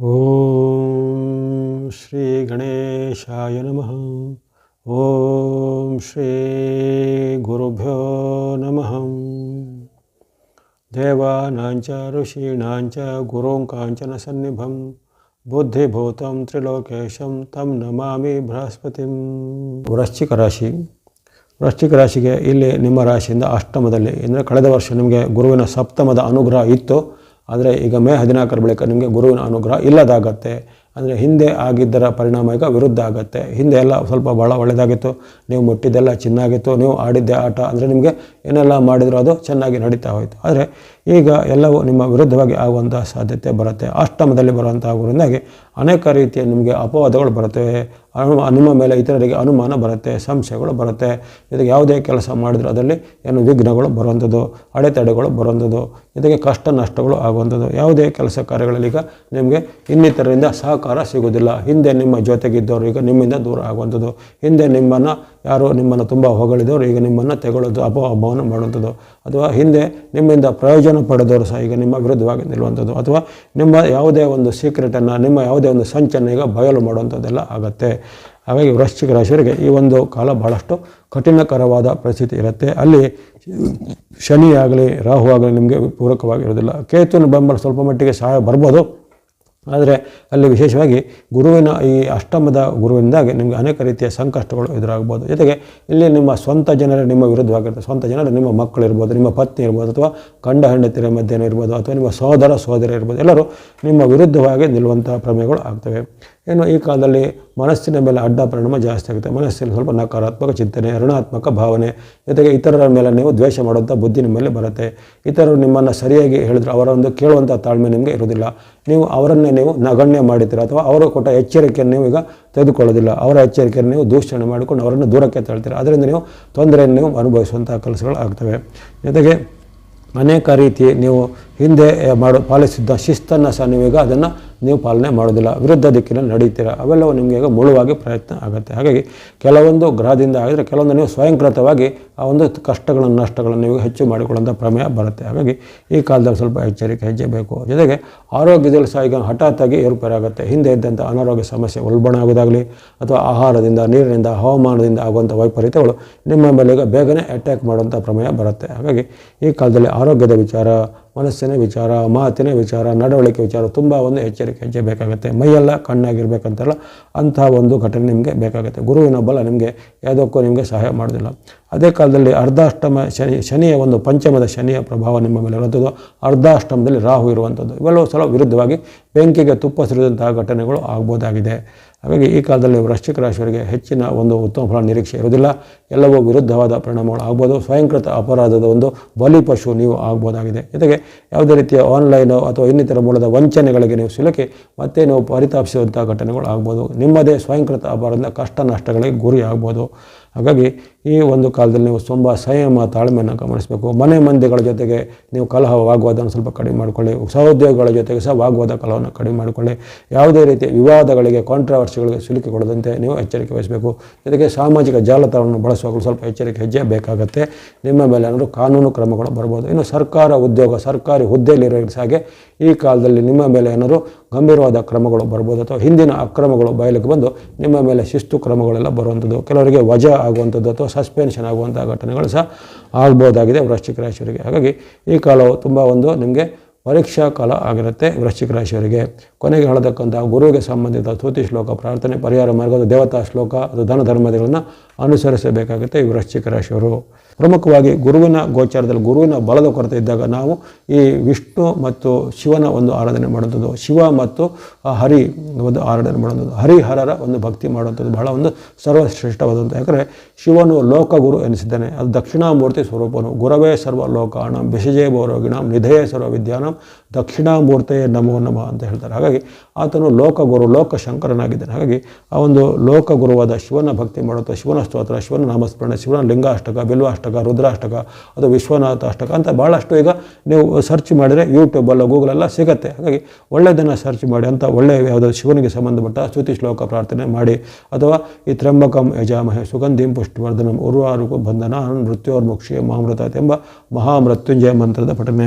ಓಂ ಶ್ರೀ ಗಣೇಶಾಯ ನಮಃ. ಓಂ ಶ್ರೀ ಗುರುಭ್ಯೋ ನಮಃ. ದೇವಾನಾಂಚ, ಋಷೀಣಾಂಚ ಗುರುಂ ಕಾಂಚನ ಸನ್ನಿಭಂ. ಬುದ್ಧಿಭೂತಂ, ತ್ರಿಲೋಕೇಶಂ, ತಂ ನಮಾಮಿ ಬೃಹಸ್ಪತಿಂ. ವೃಶ್ಚಿಕ ರಾಶಿ. ವೃಶ್ಚಿಕ ರಾಶಿಗೆ ಇಲ್ಲಿ ನಿಮ್ಮ ರಾಶಿಯಿಂದ ಅಷ್ಟಮದಲ್ಲಿ, ಅಂದರೆ ಕಳೆದ ವರ್ಷ ನಿಮಗೆ ಗುರುವಿನ ಸಪ್ತಮದ ಅನುಗ್ರಹ ಇತ್ತು. ಆದರೆ ಈಗ ಮೇ ಹದಿನಾಲ್ಕರ ಬಳಿಕ ನಿಮಗೆ ಗುರುವಿನ ಅನುಗ್ರಹ ಇಲ್ಲದಾಗತ್ತೆ. ಅಂದರೆ ಹಿಂದೆ ಆಗಿದ್ದರ ಪರಿಣಾಮ ಈಗ ವಿರುದ್ಧ ಆಗುತ್ತೆ. ಹಿಂದೆ ಎಲ್ಲ ಸ್ವಲ್ಪ ಭಾಳ ಒಳ್ಳೆಯದಾಗಿತ್ತು ನೀವು ಮುಟ್ಟಿದ್ದೆಲ್ಲ ಚೆನ್ನಾಗಿತ್ತು. ನೀವು ಆಡಿದ್ದೆ ಆಟ. ಅಂದರೆ ನಿಮಗೆ ಏನೆಲ್ಲ ಮಾಡಿದರೂ ಅದು ಚೆನ್ನಾಗಿ ನಡೀತಾ ಹೋಯಿತು. ಆದರೆ ಈಗ ಎಲ್ಲವೂ ನಿಮ್ಮ ವಿರುದ್ಧವಾಗಿ ಆಗುವಂಥ ಸಾಧ್ಯತೆ ಬರುತ್ತೆ. ಅಷ್ಟಮದಲ್ಲಿ ಬರುವಂಥ ಗುರುವಿಂದಾಗಿ ಅನೇಕ ರೀತಿಯ ನಿಮಗೆ ಅಪವಾದಗಳು ಬರುತ್ತವೆ ಅನು ನಿಮ್ಮ ಮೇಲೆ ಇತರರಿಗೆ ಅನುಮಾನ ಬರುತ್ತೆ, ಸಂಶಯಗಳು ಬರುತ್ತೆ. ಇದಕ್ಕೆ ಯಾವುದೇ ಕೆಲಸ ಮಾಡಿದರೂ ಅದರಲ್ಲಿ ಏನು ವಿಘ್ನಗಳು ಬರುವಂಥದ್ದು, ಅಡೆತಡೆಗಳು ಬರುವಂಥದ್ದು, ಇದಕ್ಕೆ ಕಷ್ಟ ನಷ್ಟಗಳು ಆಗುವಂಥದ್ದು. ಯಾವುದೇ ಕೆಲಸ ಕಾರ್ಯಗಳಲ್ಲಿ ಈಗ ನಿಮಗೆ ಇನ್ನಿತರರಿಂದ ಸಹಕಾರ ಸಿಗೋದಿಲ್ಲ ಹಿಂದೆ ನಿಮ್ಮ ಜೊತೆಗಿದ್ದವರು ಈಗ ನಿಮ್ಮಿಂದ ದೂರ ಆಗುವಂಥದ್ದು. ಹಿಂದೆ ನಿಮ್ಮನ್ನು ಯಾರು ನಿಮ್ಮನ್ನು ತುಂಬ ಹೊಗಳಿದವರು, ಈಗ ನಿಮ್ಮನ್ನು ತೆಗೊಳ್ಳೋದು ಅಪಹಬ್ಬವನ್ನು ಮಾಡುವಂಥದ್ದು. ಅಥವಾ ಹಿಂದೆ ನಿಮ್ಮಿಂದ ಪ್ರಯೋಜನ ಪಡೆದವರು ಸಹ ಈಗ ನಿಮ್ಮ ವಿರುದ್ಧವಾಗಿ ನಿಲ್ಲುವಂಥದ್ದು. ಅಥವಾ ನಿಮ್ಮ ಯಾವುದೇ ಒಂದು ಸೀಕ್ರೆಟನ್ನು ನಿಮ್ಮ ಯಾವುದೇ ಒಂದು ಸಂಚನ್ನು ಈಗ ಬಯಲು ಮಾಡುವಂಥದ್ದೆಲ್ಲ ಆಗುತ್ತೆ. ಹಾಗಾಗಿ ವೃಶ್ಚಿಕ ರಾಶಿಯವರಿಗೆ ಈ ಒಂದು ಕಾಲ ಬಹಳಷ್ಟು ಕಠಿಣಕರವಾದ ಪರಿಸ್ಥಿತಿ ಇರುತ್ತೆ. ಅಲ್ಲಿ ಶನಿ ಆಗಲಿ ರಾಹು ಆಗಲಿ ನಿಮಗೆ ಪೂರಕವಾಗಿರೋದಿಲ್ಲ. ಕೇತುವಿನ ಬೆಂಬಲ ಸ್ವಲ್ಪ ಮಟ್ಟಿಗೆ ಸಹಾಯ ಬರ್ಬೋದು. ಆದರೆ ಅಲ್ಲಿ ವಿಶೇಷವಾಗಿ ಗುರುವಿನ ಈ ಅಷ್ಟಮದ ಗುರುವಿನಿಂದಾಗಿ ನಿಮಗೆ ಅನೇಕ ರೀತಿಯ ಸಂಕಷ್ಟಗಳು ಎದುರಾಗ್ಬೋದು. ಜೊತೆಗೆ ಇಲ್ಲಿ ನಿಮ್ಮ ಸ್ವಂತ ಜನರೇ ನಿಮ್ಮ ವಿರುದ್ಧವಾಗಿರುತ್ತೆ. ಸ್ವಂತ ಜನರು ನಿಮ್ಮ ಮಕ್ಕಳು ಇರ್ಬೋದು ನಿಮ್ಮ ಪತ್ನಿ ಇರ್ಬೋದು, ಅಥವಾ ಗಂಡ ಹೆಂಡತಿರ ಮಧ್ಯೆ ಇರ್ಬೋದು, ಅಥವಾ ನಿಮ್ಮ ಸಹೋದರ ಸಹೋದರ ಇರ್ಬೋದು ಎಲ್ಲರೂ ನಿಮ್ಮ ವಿರುದ್ಧವಾಗಿ ನಿಲ್ಲುವಂತಹ ಪ್ರಮೇಯಗಳು ಆಗ್ತವೆ. ಇನ್ನು ಈ ಕಾಲದಲ್ಲಿ ಮನಸ್ಸಿನ ಮೇಲೆ ಅಡ್ಡ ಪರಿಣಾಮ ಜಾಸ್ತಿ ಆಗುತ್ತೆ. ಮನಸ್ಸಿನ ಸ್ವಲ್ಪ ನಕಾರಾತ್ಮಕ ಚಿಂತನೆ, ಋಣಾತ್ಮಕ ಭಾವನೆ, ಜೊತೆಗೆ ಇತರರ ಮೇಲೆ ನೀವು ದ್ವೇಷ ಮಾಡುವಂಥ ಬುದ್ಧಿ ನಿಮ್ಮ ಮೇಲೆ ಬರುತ್ತೆ. ಇತರರು ನಿಮ್ಮನ್ನು ಸರಿಯಾಗಿ ಹೇಳಿದ್ರೆ ಅವರ ಒಂದು ಕೇಳುವಂಥ ತಾಳ್ಮೆ ನಿಮಗೆ ಇರೋದಿಲ್ಲ ನೀವು ಅವರನ್ನೇ ನೀವು ನಗಣ್ಯ ಮಾಡಿದ್ದೀರ ಅಥವಾ ಅವರು ಕೊಟ್ಟ ಎಚ್ಚರಿಕೆಯನ್ನು ನೀವು ಈಗ ತೆಗೆದುಕೊಳ್ಳೋದಿಲ್ಲ. ಅವರ ಎಚ್ಚರಿಕೆಯನ್ನು ನೀವು ದೂಷಣೆ ಮಾಡಿಕೊಂಡು ಅವರನ್ನು ದೂರಕ್ಕೆ ತಳ್ತೀರ? ಅದರಿಂದ ನೀವು ತೊಂದರೆಯನ್ನು ನೀವು ಅನುಭವಿಸುವಂಥ ಕೆಲಸಗಳು ಆಗ್ತವೆ. ಜೊತೆಗೆ ಅನೇಕ ರೀತಿ ನೀವು ಹಿಂದೆ ಮಾಡೋ ಪಾಲಿಸಿದ್ದ ಶಿಸ್ತನ್ನು ಸಹ ನೀವೀಗ ಅದನ್ನು ನೀವು ಪಾಲನೆ ಮಾಡೋದಿಲ್ಲ, ವಿರುದ್ಧ ದಿಕ್ಕಿನಲ್ಲಿ ನಡೀತೀರ, ಅವೆಲ್ಲವೂ ನಿಮಗೆ ಈಗ ಮುಳುವಾಗಿ ಪ್ರಯತ್ನ ಆಗುತ್ತೆ. ಹಾಗಾಗಿ ಕೆಲವೊಂದು ಗ್ರಹದಿಂದ ಆಗಿದ್ರೆ ಕೆಲವೊಂದು ನೀವು ಸ್ವಯಂಕೃತವಾಗಿ ಆ ಒಂದು ಕಷ್ಟಗಳನ್ನು, ನಷ್ಟಗಳನ್ನು ನೀವು ಹೆಚ್ಚು ಮಾಡಿಕೊಳ್ಳುವಂಥ ಪ್ರಮೇಯ ಬರುತ್ತೆ. ಹಾಗಾಗಿ ಈ ಕಾಲದಲ್ಲಿ ಸ್ವಲ್ಪ ಎಚ್ಚರಿಕೆ ಹೆಜ್ಜೆ ಬೇಕು ಜೊತೆಗೆ ಆರೋಗ್ಯದಲ್ಲಿ ಸಹ ಈಗ ಹಠಾತ್ತಾಗಿ ಏರುಪೇರಾಗುತ್ತೆ. ಹಿಂದೆ ಇದ್ದಂಥ ಅನಾರೋಗ್ಯ ಸಮಸ್ಯೆ ಉಲ್ಬಣ ಆಗೋದಾಗಲಿ ಅಥವಾ ಆಹಾರದಿಂದ, ನೀರಿನಿಂದ, ಹವಾಮಾನದಿಂದ ಆಗುವಂಥ ವೈಪರೀತ್ಯಗಳು ನಿಮ್ಮ ಮೇಲೆ ಈಗ ಬೇಗನೆ ಅಟ್ಯಾಕ್ ಮಾಡುವಂಥ ಪ್ರಮೇಯ ಬರುತ್ತೆ. ಹಾಗಾಗಿ ಈ ಕಾಲದಲ್ಲಿ ಆರೋಗ್ಯದ ವಿಚಾರ ಮನಸ್ಸಿನ ವಿಚಾರ, ಮಾತಿನ ವಿಚಾರ, ನಡವಳಿಕೆ ವಿಚಾರ ತುಂಬ ಒಂದು ಎಚ್ಚರಿಕೆ, ಹೆಜ್ಜೆ ಬೇಕಾಗುತ್ತೆ. ಮೈಯೆಲ್ಲ ಕಣ್ಣಾಗಿರ್ಬೇಕಂತಲ್ಲ ಅಂಥ ಒಂದು ಘಟನೆ ನಿಮಗೆ ಬೇಕಾಗುತ್ತೆ. ಗುರುವಿನ ಬಲ ನಿಮಗೆ ಯಾವುದಕ್ಕೂ ನಿಮಗೆ ಸಹಾಯ ಮಾಡೋದಿಲ್ಲ. ಅದೇ ಕಾಲದಲ್ಲಿ ಅರ್ಧಾಷ್ಟಮ ಶನಿ, ಶನಿಯ ಒಂದು ಪಂಚಮದ ಶನಿಯ ಪ್ರಭಾವ ನಿಮ್ಮ ಮೇಲೆ ಇರುವಂಥದ್ದು ಅರ್ಧಾಷ್ಟಮದಲ್ಲಿ ರಾಹು ಇರುವಂಥದ್ದು. ಇವೆಲ್ಲವೂ ಸಲ ವಿರುದ್ಧವಾಗಿ ಬೆಂಕಿಗೆ ತುಪ್ಪ ಸುರಿದಂತಹ ಘಟನೆಗಳು ಆಗ್ಬೋದಾಗಿದೆ. ಹಾಗಾಗಿ ಈ ಕಾಲದಲ್ಲಿ ವೃಶ್ಚಿಕ ರಾಶಿಯವರಿಗೆ ಹೆಚ್ಚಿನ ಒಂದು ಉತ್ತಮ ಫಲ ನಿರೀಕ್ಷೆ ಇರುವುದಿಲ್ಲ. ಎಲ್ಲವೂ ವಿರುದ್ಧವಾದ ಪರಿಣಾಮಗಳು ಆಗ್ಬೋದು. ಸ್ವಯಂಕೃತ ಅಪರಾಧದ ಒಂದು ಬಲಿಪಶು ನೀವು ಆಗ್ಬೋದಾಗಿದೆ. ಜೊತೆಗೆ ಯಾವುದೇ ರೀತಿಯ ಆನ್ಲೈನು ಅಥವಾ ಇನ್ನಿತರ ಮೂಲದ ವಂಚನೆಗಳಿಗೆ ನೀವು ಸಿಲುಕಿ ಮತ್ತೆ ನೀವು ಪರಿತಾಪಿಸುವಂಥ ಘಟನೆಗಳು ಆಗ್ಬೋದು. ನಿಮ್ಮದೇ ಸ್ವಯಂಕೃತ ಅಪರಾಧದ ಕಷ್ಟ ನಷ್ಟಗಳಿಗೆ ಗುರಿ ಆಗ್ಬೋದು. ಹಾಗಾಗಿ ಈ ಒಂದು ಕಾಲದಲ್ಲಿ ನೀವು ತುಂಬ ಸಂಯಮ, ತಾಳ್ಮೆಯನ್ನು ಗಮನಿಸಬೇಕು. ಮನೆ ಮಂದಿಗಳ ಜೊತೆಗೆ ನೀವು ಕಲಹ, ವಾಗ್ವಾದವನ್ನು ಸ್ವಲ್ಪ ಕಡಿಮೆ ಮಾಡಿಕೊಳ್ಳಿ. ಸಹೋದ್ಯೋಗಿಗಳ ಜೊತೆಗೆ ಸಹ ವಾಗ್ವಾದ, ಕಲಹವನ್ನು ಕಡಿಮೆ ಮಾಡಿಕೊಳ್ಳಿ. ಯಾವುದೇ ರೀತಿಯ ವಿವಾದಗಳಿಗೆ ಕಾಂಟ್ರವರ್ಸಿಗಳಿಗೆ ಸಿಲುಕಿಕೊಳ್ಳದಂತೆ ನೀವು ಎಚ್ಚರಿಕೆ ವಹಿಸಬೇಕು. ಜೊತೆಗೆ ಸಾಮಾಜಿಕ ಜಾಲತಾಣವನ್ನು ಬಳಸುವಾಗಲೂ ಸ್ವಲ್ಪ ಎಚ್ಚರಿಕೆ ಹೆಜ್ಜೆ ಬೇಕಾಗುತ್ತೆ. ನಿಮ್ಮ ಮೇಲೆ ಏನಾದರೂ ಕಾನೂನು ಕ್ರಮಗಳು ಬರ್ಬೋದು. ಇನ್ನು ಸರ್ಕಾರ ಉದ್ಯೋಗ, ಸರ್ಕಾರಿ ಹುದ್ದೆಯಲ್ಲಿರೋ ಹಾಗೆ ಈ ಕಾಲದಲ್ಲಿ ನಿಮ್ಮ ಮೇಲೆ ಏನಾದರೂ ಗಂಭೀರವಾದ ಕ್ರಮಗಳು ಬರ್ಬೋದು ಅಥವಾ ಹಿಂದಿನ ಅಕ್ರಮಗಳು ಬಯಲಿಗೆ ಬಂದು ನಿಮ್ಮ ಮೇಲೆ ಶಿಸ್ತು ಕ್ರಮಗಳೆಲ್ಲ ಬರುವಂಥದ್ದು. ಕೆಲವರಿಗೆ ವಜಾ ಆಗುವಂಥದ್ದು ಅಥವಾ ಸಸ್ಪೆನ್ಷನ್ ಆಗುವಂಥ ಘಟನೆಗಳು ಸಹ ಆಗ್ಬೋದಾಗಿದೆ ವೃಶ್ಚಿಕ ರಾಶಿಯವರಿಗೆ. ಹಾಗಾಗಿ ಈ ಕಾಲವು ತುಂಬ ಒಂದು ನಿಮಗೆ ಪರೀಕ್ಷಾ ಕಾಲ ಆಗಿರುತ್ತೆ ವೃಶ್ಚಿಕ ರಾಶಿಯವರಿಗೆ. ಕೊನೆಗೆ ಹೇಳತಕ್ಕಂಥ ಗುರುವಿಗೆ ಸಂಬಂಧಿತ ಸ್ತುತಿ ಶ್ಲೋಕ, ಪ್ರಾರ್ಥನೆ, ಪರಿಹಾರ ಮಾರ್ಗದ ದೇವತಾ ಶ್ಲೋಕ, ಅದು ಧನ ಧರ್ಮಗಳನ್ನು ಅನುಸರಿಸಬೇಕಾಗುತ್ತೆ ಈ ವೃಶ್ಚಿಕ ರಾಶಿಯವರು. ಪ್ರಮುಖವಾಗಿ ಗುರುವಿನ ಗೋಚಾರದಲ್ಲಿ ಗುರುವಿನ ಬಲದ ಕೊರತೆ ಇದ್ದಾಗ ನಾವು ಈ ವಿಷ್ಣು ಮತ್ತು ಶಿವನ ಒಂದು ಆರಾಧನೆ ಮಾಡುವಂಥದ್ದು, ಶಿವ ಮತ್ತು ಹರಿ ಒಂದು ಆರಾಧನೆ ಮಾಡುವಂಥದ್ದು, ಹರಿಹರರ ಒಂದು ಭಕ್ತಿ ಮಾಡುವಂಥದ್ದು ಬಹಳ ಒಂದು ಸರ್ವಶ್ರೇಷ್ಠವಾದಂಥ. ಯಾಕಂದರೆ ಶಿವನು ಲೋಕಗುರು ಎನಿಸಿದ್ದಾನೆ, ಅದು ದಕ್ಷಿಣಾಮೂರ್ತಿ ಸ್ವರೂಪನು. ಗುರವೇ ಸರ್ವ ಲೋಕಾಣಂ ಬಿಷಜೇ ಭೌರೋಗಿಣಂ ನಿಧಯೇ ಸರ್ವ ವಿದ್ಯಾನಂ ದಕ್ಷಿಣಾಮೂರ್ತೆಯೇ ನಮೋ ನಮ ಅಂತ ಹೇಳ್ತಾರೆ. ಹಾಗಾಗಿ ಆತನು ಲೋಕಗುರು ಲೋಕ ಶಂಕರನಾಗಿದ್ದಾನೆ ಹಾಗಾಗಿ ಆ ಒಂದು ಲೋಕಗುರುವಾದ ಶಿವನ ಭಕ್ತಿ ಮಾಡುತ್ತಾ ಶಿವನ ಸ್ತೋತ್ರ ಶಿವನ ನಾಮಸ್ಮರಣೆ, ಶಿವನ ಲಿಂಗಾಷ್ಟಕ, ಬಿಲ್ವಾಷ್ಟಕ, ರುದ್ರಾಷ್ಟಕ, ಅದು ವಿಶ್ವನಾಥ ಅಷ್ಟಕ ಅಂತ ಭಾಳಷ್ಟು ಈಗ ನೀವು ಸರ್ಚ್ ಮಾಡಿದರೆ ಯೂಟ್ಯೂಬಲ್ಲ ಗೂಗಲೆಲ್ಲ ಸಿಗುತ್ತೆ. ಹಾಗಾಗಿ ಒಳ್ಳೆಯದನ್ನು ಸರ್ಚ್ ಮಾಡಿ ಅಂತ ಒಳ್ಳೆಯ ಯಾವುದೋ ಶಿವನಿಗೆ ಸಂಬಂಧಪಟ್ಟ ಸ್ತುತಿ ಶ್ಲೋಕ ಪ್ರಾರ್ಥನೆ ಮಾಡಿ. ಅಥವಾ ಈ ತ್ರಂಬಕಂ ಯಜಾಮಹೆ ಸುಗಂಧಿಂ ಪುಷ್ಟಿವರ್ಧನಂ ಉರ್ವಾರುಕು ಬಂಧನ ಮೃತ್ಯೋರ್ಮುಕ್ಷಿ ಮಹಾಮೃತ ಎಂಬ ಮಹಾಮೃತ್ಯುಂಜಯ ಮಂತ್ರದ ಪಠನೆ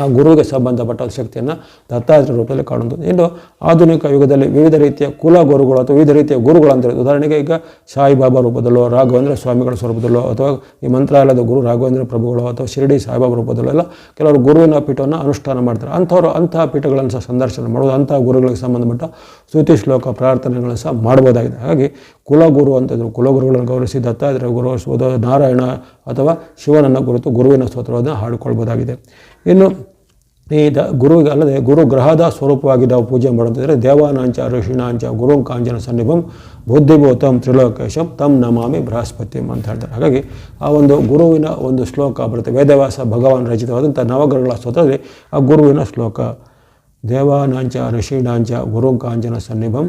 ಆ ಗುರುವಿಗೆ ಸಂಬಂಧಪಟ್ಟ ಶಕ್ತಿಯನ್ನು ದತ್ತಾತ್ರ ರೂಪದಲ್ಲಿ ಕಾಣುವುದು ಇನ್ನು ಆಧುನಿಕ ಯುಗದಲ್ಲಿ ವಿವಿಧ ರೀತಿಯ ಕುಲ ಗುರುಗಳು ಅಥವಾ ವಿವಿಧ ರೀತಿಯ ಗುರುಗಳು ಅಂತ ಇರುತ್ತೆ. ಉದಾಹರಣೆಗೆ ಈಗ ಸಾಯಿಬಾಬಾ ರೂಪದಲ್ಲೋ, ರಾಘವೇಂದ್ರ ಸ್ವಾಮಿಗಳ ಸ್ವರೂಪದಲ್ಲೋ ಅಥವಾ ಈ ಮಂತ್ರಾಲಯದ ಗುರು ರಾಘವೇಂದ್ರ ಪ್ರಭುಗಳು ಅಥವಾ ಶಿರಡಿ ಸಾಯಿಬಾಬಾ ರೂಪದಲ್ಲೆಲ್ಲ ಕೆಲವರು ಗುರುವಿನ ಪೀಠವನ್ನು ಅನುಷ್ಠಾನ ಮಾಡ್ತಾರೆ. ಅಂಥವರು ಅಂತಹ ಪೀಠಗಳನ್ನು ಸಹ ಸಂದರ್ಶನ ಮಾಡೋದು ಅಂತಹ ಗುರುಗಳಿಗೆ ಸಂಬಂಧಪಟ್ಟ ಸ್ತುತಿ ಶ್ಲೋಕ ಪ್ರಾರ್ಥನೆಗಳನ್ನು ಸಹ ಮಾಡ್ಬೋದಾಗಿದೆ. ಹಾಗಾಗಿ ಕುಲಗುರು ಅಂತಂದರು ಕುಲಗುರುಗಳನ್ನು ಗೌರವಿಸಿ ದತ್ತಾತ್ರೇಯ ಗುರು, ನಾರಾಯಣ ಅಥವಾ ಶಿವನನ್ನು ಕುರಿತು ಗುರುವಿನ ಸ್ತೋತ್ರವನ್ನು ಹಾಡಿಕೊಳ್ಬೋದಾಗಿದೆ. ಇನ್ನು ಈ ದ ಗುರುವಿಗೆ ಅಲ್ಲದೆ ಗುರು ಗ್ರಹದ ಸ್ವರೂಪವಾಗಿ ನಾವು ಪೂಜೆ ಮಾಡುತ್ತಿದ್ದರೆ ದೇವಾನಾಂಚ, ಋಷಿಣಾಂಚ ಗುರುಂ ಕಾಂಚನ ಸನ್ನಿಭಂ ಬುದ್ಧಿಭೂತಂ, ತ್ರಿಲೋಕೇಶಂ ತಮ್ ನಮಾಮಿ ಬೃಹಸ್ಪತಿಂ ಅಂತ ಹೇಳ್ತಾರೆ. ಹಾಗಾಗಿ ಆ ಒಂದು ಗುರುವಿನ ಒಂದು ಶ್ಲೋಕ ಬರುತ್ತೆ. ವೇದವ್ಯಾಸ ಭಗವಾನ್ ರಚಿತವಾದಂಥ ನವಗ್ರಹಗಳ ಸ್ತೋತ್ರದಲ್ಲಿ ಆ ಗುರುವಿನ ಶ್ಲೋಕ ದೇವಾನಾಂಚ, ಋಷಿಣಾಂಚ ಗುರುಂ ಕಾಂಚನ ಸನ್ನಿಭಂ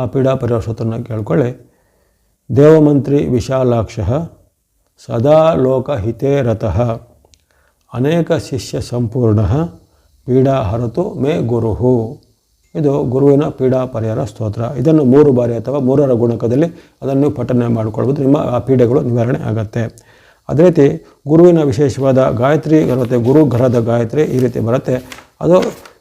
ಆ ಪೀಡಾ ಪರಿಹಾರ ಸ್ತೋತ್ರನ ಕೇಳ್ಕೊಳ್ಳಿ. ದೇವಮಂತ್ರಿ ವಿಶಾಲಾಕ್ಷ ಸದಾ ಲೋಕ ಹಿತೇ ರತಃ. ಅನೇಕ ಶಿಷ್ಯ ಸಂಪೂರ್ಣ ಪೀಡಾ ಹರತು ಮೇ ಗುರುಹು. ಇದು ಗುರುವಿನ ಪೀಡಾ ಪರಿಹಾರ ಸ್ತೋತ್ರ. ಇದನ್ನು ಮೂರು ಬಾರಿ ಅಥವಾ ಮೂರರ ಗುಣಕದಲ್ಲಿ ಅದನ್ನು ಪಠನೆ ಮಾಡಿಕೊಳ್ಬೋದು ನಿಮ್ಮ ಆ ಪೀಡೆಗಳು ನಿವಾರಣೆ ಆಗುತ್ತೆ. ಅದೇ ರೀತಿ ಗುರುವಿನ ವಿಶೇಷವಾದ ಗಾಯತ್ರಿ ಬರುತ್ತೆ ಗುರು ಗ್ರಹದ ಗಾಯತ್ರಿ ಈ ರೀತಿ ಬರುತ್ತೆ. ಅದು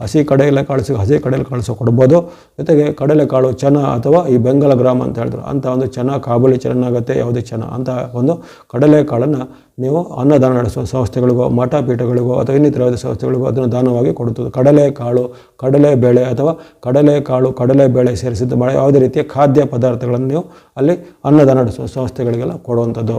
ಹಸಿ ಕಡಲೆಕಾಳು ಹಸಿ ಕಡಲೆಕಾಳು ಸಹ ಕೊಡ್ಬೋದು. ಜೊತೆಗೆ ಕಡಲೆಕಾಳು ಚೆನ್ನ ಅಥವಾ ಈ ಬೆಂಗಲ ಗ್ರಾಮ ಅಂತ ಹೇಳಿದ್ರು ಅಂಥ ಒಂದು ಚೆನ್ನ, ಕಾಬೂಲಿ ಚೆನ್ನಾಗುತ್ತೆ, ಯಾವುದೇ ಚೆನ್ನ. ಅಂತ ಒಂದು ಕಡಲೆಕಾಳನ್ನು ನೀವು ಅನ್ನದಾನ ನಡೆಸುವ ಸಂಸ್ಥೆಗಳಿಗೋ ಮಠ ಪೀಠಗಳಿಗೋ ಅಥವಾ ಇನ್ನಿತರ ಯಾವುದೇ ಸಂಸ್ಥೆಗಳಿಗೋ ಅದನ್ನು ದಾನವಾಗಿ ಕೊಡುತ್ತದೆ. ಕಡಲೆಕಾಳು ಕಡಲೆಬೇಳೆ ಅಥವಾ ಕಡಲೆಕಾಳು ಕಡಲೆಬೇಳೆ ಸೇರಿಸಿದ್ದು ಯಾವುದೇ ರೀತಿಯ ಖಾದ್ಯ ಪದಾರ್ಥಗಳನ್ನು ನೀವು ಅಲ್ಲಿ ಅನ್ನದಾನ ನಡೆಸುವ ಸಂಸ್ಥೆಗಳಿಗೆಲ್ಲ ಕೊಡುವಂಥದ್ದು.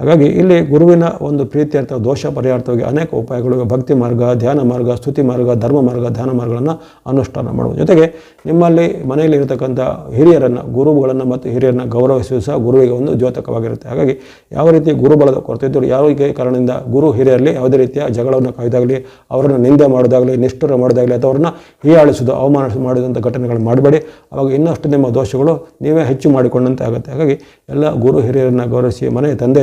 ಹಾಗಾಗಿ ಇಲ್ಲಿ ಗುರುವಿನ ಒಂದು ಪ್ರೀತ್ಯರ್ಥ ದೋಷ ಪರಿಹಾರವಾಗಿ ಅನೇಕ ಉಪಾಯಗಳು ಭಕ್ತಿ ಮಾರ್ಗ, ಧ್ಯಾನ ಮಾರ್ಗ, ಸ್ತುತಿ ಮಾರ್ಗ, ಧರ್ಮ ಮಾರ್ಗ, ಧ್ಯಾನ ಮಾರ್ಗಗಳನ್ನು ಅನುಷ್ಠಾನ ಮಾಡುವುದು. ಜೊತೆಗೆ ನಿಮ್ಮಲ್ಲಿ ಮನೆಯಲ್ಲಿ ಇರತಕ್ಕಂಥ ಹಿರಿಯರನ್ನು, ಗುರುಗಳನ್ನು ಮತ್ತು ಹಿರಿಯರನ್ನು ಗೌರವಿಸುವುದು ಸಹ ಗುರುವಿಗೆ ಒಂದು ದ್ಯೋತಕವಾಗಿರುತ್ತೆ. ಹಾಗಾಗಿ ಯಾವ ರೀತಿ ಗುರುಬಲದ ಕೊರತೆ ಇದ್ದರೂ ಯಾವ ಕಾರಣದಿಂದ ಗುರು ಹಿರಿಯರಲ್ಲಿ ಯಾವುದೇ ರೀತಿಯ ಜಗಳವನ್ನು ಕಾಯ್ದಾಗಲಿ, ಅವರನ್ನು ನಿಂದೆ ಮಾಡೋದಾಗಲಿ, ನಿಷ್ಠುರ ಮಾಡೋದಾಗಲಿ ಅಥವಾ ಅವ್ರನ್ನ ಹೀಯಾಳಿಸೋದು ಅವಮಾನ ಮಾಡಿದಂಥ ಘಟನೆಗಳು ಮಾಡಬೇಡಿ. ಅವಾಗ ಇನ್ನಷ್ಟು ನಿಮ್ಮ ದೋಷಗಳು ನೀವೇ ಹೆಚ್ಚು ಮಾಡಿಕೊಂಡಂತೆ ಆಗುತ್ತೆ ಹಾಗಾಗಿ ಎಲ್ಲ ಗುರು ಹಿರಿಯರನ್ನು ಗೌರವಿಸಿ, ಮನೆ ತಂದೆ